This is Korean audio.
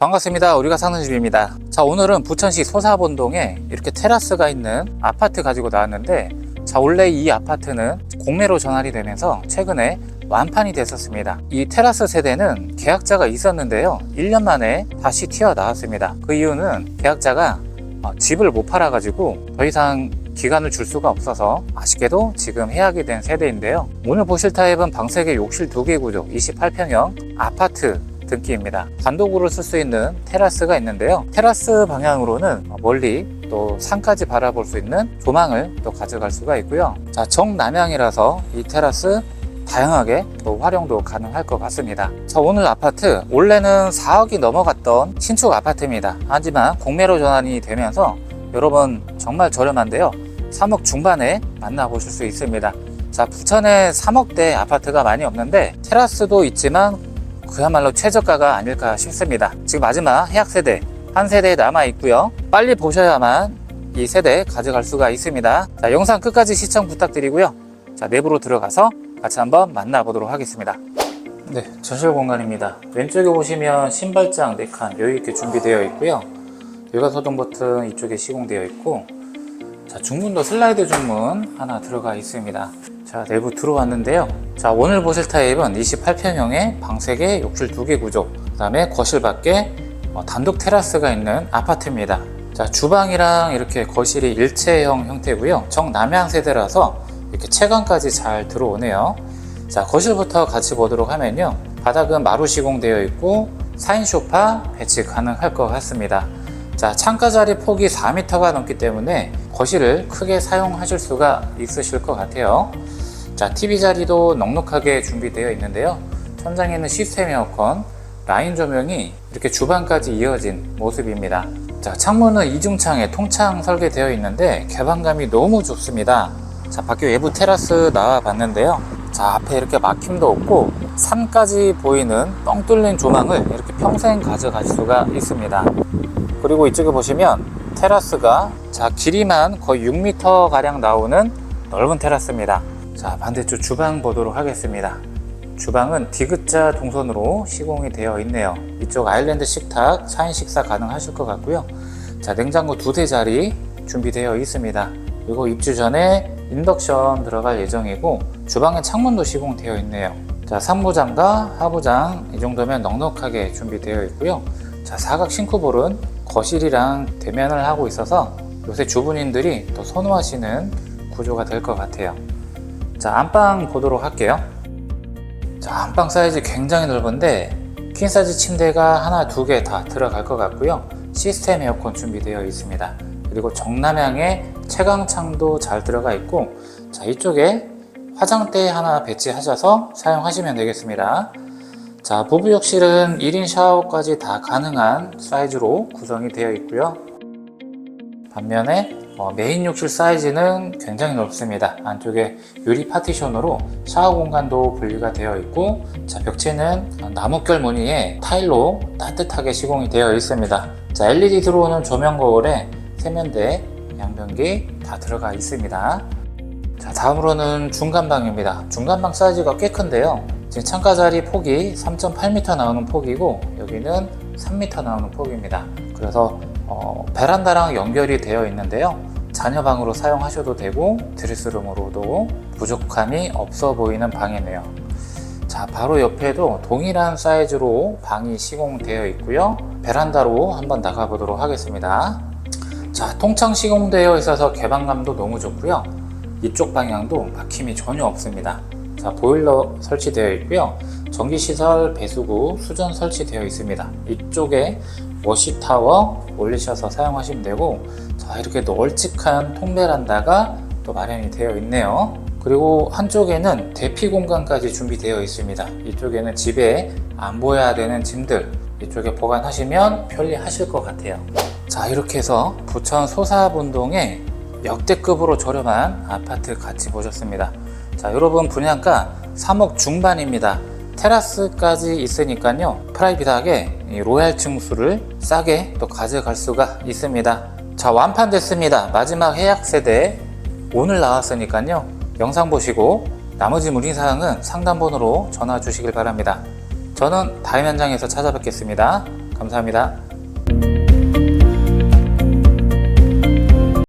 반갑습니다. 우리가 사는 집입니다. 자, 오늘은 부천시 소사본동에 이렇게 테라스가 있는 아파트 가지고 나왔는데, 자, 원래 이 아파트는 공매로 전환이 되면서 최근에 완판이 됐었습니다. 이 테라스 세대는 계약자가 있었는데요. 1년 만에 다시 튀어나왔습니다. 그 이유는 계약자가 어, 집을 못 팔아가지고 더 이상 기간을 줄 수가 없어서 아쉽게도 지금 해약이 된 세대인데요. 오늘 보실 타입은 방세계 욕실 2개 구조 28평형 아파트 등기입니다. 단독으로 쓸 수 있는 테라스가 있는데요. 테라스 방향으로는 멀리 또 산까지 바라볼 수 있는 조망을 또 가져갈 수가 있고요. 자, 정남향이라서 이 테라스 다양하게 또 활용도 가능할 것 같습니다. 자, 오늘 아파트 원래는 4억이 넘어갔던 신축 아파트입니다. 하지만 공매로 전환이 되면서 여러분 정말 저렴한데요. 3억 중반에 만나보실 수 있습니다. 자, 부천에 3억대 아파트가 많이 없는데 테라스도 있지만 그야말로 최저가가 아닐까 싶습니다. 지금 마지막 해약 세대 한 세대 남아 있고요. 빨리 보셔야만 이 세대 가져갈 수가 있습니다. 자, 영상 끝까지 시청 부탁드리고요. 자, 내부로 들어가서 같이 한번 만나보도록 하겠습니다. 네, 전실 공간입니다. 왼쪽에 보시면 신발장 4칸 여유 있게 준비되어 있고요. 일괄 소등 버튼 이쪽에 시공되어 있고 자, 중문도 슬라이드 중문 하나 들어가 있습니다. 자, 내부 들어왔는데요. 자, 오늘 보실 타입은 28평형의 방세개 욕실 2개 구조, 그 다음에 거실 밖에 어, 단독 테라스가 있는 아파트입니다. 자, 주방이랑 이렇게 거실이 일체형 형태고요. 정남향 세대라서 이렇게 채광까지 잘 들어오네요. 자, 거실부터 같이 보도록 하면요. 바닥은 마루 시공되어 있고 4인 소파 배치 가능할 것 같습니다. 자, 창가 자리 폭이 4m가 넘기 때문에 거실을 크게 사용하실 수가 있으실 것 같아요. 자, TV 자리도 넉넉하게 준비되어 있는데요. 천장에는 시스템 에어컨, 라인 조명이 이렇게 주방까지 이어진 모습입니다. 자, 창문은 이중창에 통창 설계되어 있는데 개방감이 너무 좋습니다. 자, 밖에 외부 테라스 나와 봤는데요. 자, 앞에 이렇게 막힘도 없고 산까지 보이는 뻥 뚫린 조망을 이렇게 평생 가져갈 수가 있습니다. 그리고 이쪽에 보시면 테라스가 자 길이만 거의 6m 가량 나오는 넓은 테라스입니다. 자 반대쪽 주방 보도록 하겠습니다. 주방은 디귿자 동선으로 시공이 되어 있네요. 이쪽 아일랜드 식탁 4인 식사 가능하실 것 같고요. 자 냉장고 두 대 자리 준비되어 있습니다. 그리고 입주 전에 인덕션 들어갈 예정이고 주방에 창문도 시공되어 있네요. 자 상부장과 하부장 이 정도면 넉넉하게 준비되어 있고요. 자 사각 싱크볼은 거실이랑 대면을 하고 있어서 요새 주부님들이 또 선호하시는 구조가 될 것 같아요. 자, 안방 보도록 할게요. 자, 안방 사이즈 굉장히 넓은데 퀸 사이즈 침대가 하나, 두 개 다 들어갈 것 같고요. 시스템 에어컨 준비되어 있습니다. 그리고 정남향의 채광창도 잘 들어가 있고 자, 이쪽에 화장대 하나 배치하셔서 사용하시면 되겠습니다. 자, 부부욕실은 1인 샤워까지 다 가능한 사이즈로 구성이 되어 있고요. 반면에 어, 메인 욕실 사이즈는 굉장히 넓습니다. 안쪽에 유리 파티션으로 샤워 공간도 분리가 되어 있고 자, 벽체는 나뭇결 무늬에 타일로 따뜻하게 시공이 되어 있습니다. 자, LED 들어오는 조명 거울에 세면대, 양변기 다 들어가 있습니다. 자, 다음으로는 중간방입니다. 중간방 사이즈가 꽤 큰데요. 지금 창가 자리 폭이 3.8m 나오는 폭이고 여기는 3m 나오는 폭입니다. 그래서 어, 베란다랑 연결이 되어 있는데요. 자녀 방으로 사용하셔도 되고 드레스룸으로도 부족함이 없어 보이는 방이네요. 자, 바로 옆에도 동일한 사이즈로 방이 시공되어 있고요. 베란다로 한번 나가 보도록 하겠습니다. 자, 통창 시공되어 있어서 개방감도 너무 좋고요. 이쪽 방향도 막힘이 전혀 없습니다. 자, 보일러 설치되어 있고요. 전기시설, 배수구, 수전 설치되어 있습니다. 이쪽에 워시 타워 올리셔서 사용하시면 되고, 자, 이렇게 널찍한 통베란다가 또 마련이 되어 있네요. 그리고 한쪽에는 대피 공간까지 준비되어 있습니다. 이쪽에는 집에 안 보여야 되는 짐들, 이쪽에 보관하시면 편리하실 것 같아요. 자, 이렇게 해서 부천 소사본동에 역대급으로 저렴한 아파트 같이 보셨습니다. 자, 여러분 분양가 3억 중반입니다. 테라스까지 있으니까요. 프라이빗하게 이 로얄 층수를 싸게 또 가져갈 수가 있습니다. 자, 완판됐습니다. 마지막 해약 세대 오늘 나왔으니까요. 영상 보시고 나머지 문의사항은 상담번호로 전화 주시길 바랍니다. 저는 다음 현장에서 찾아뵙겠습니다. 감사합니다.